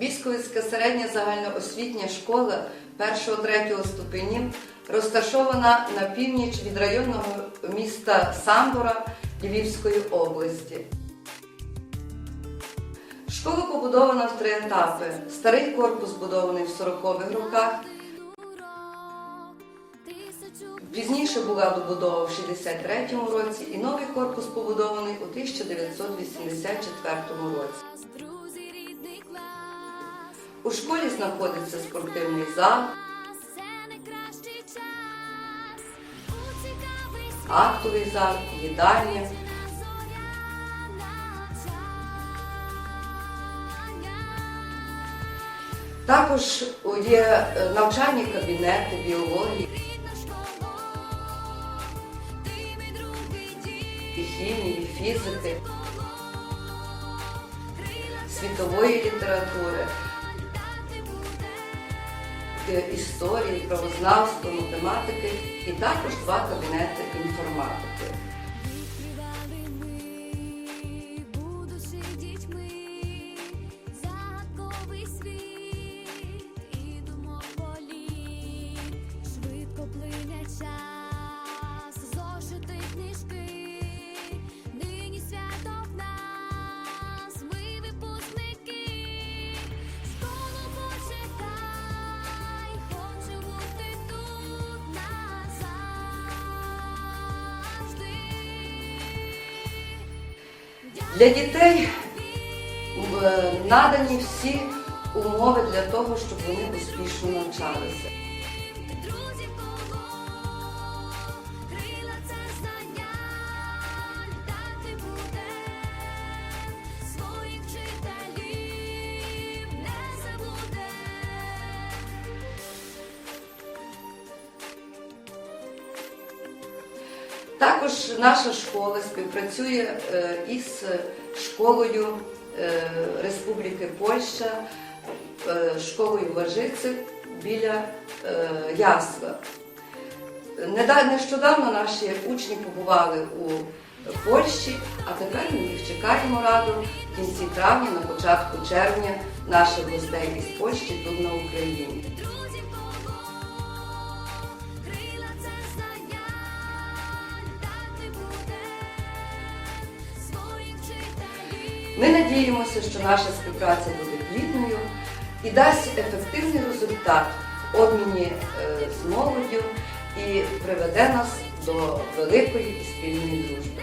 Військовицька середня загальноосвітня школа 1-3 ступенів розташована на північ від районного міста Самбора Львівської області. Школа побудована в три етапи. Старий корпус збудований в 40-х роках. Пізніше була добудова в 63-му році і новий корпус побудований у 1984 році. У школі знаходиться спортивний зал, актовий зал, їдальня. Також є навчальні кабінети біології. Хімії, фізики, світової літератури, історії, правознавства, математики і також два кабінети інформатики. Для дітей е, надані всі умови для того, щоб вони успішно навчалися. Також наша школа співпрацює е, із школою е, Республіки Польща, е, школою Важиці біля Ясла. Нещодавно наші учні побували у Польщі, а тепер ми їх чекаємо раду в кінці травня, на початку червня наших гостей із Польщі тут на Україні. Ми надіємося, що наша співпраця буде плідною і дасть ефективний результат в обміні е, з молоддю і приведе нас до великої спільної дружби.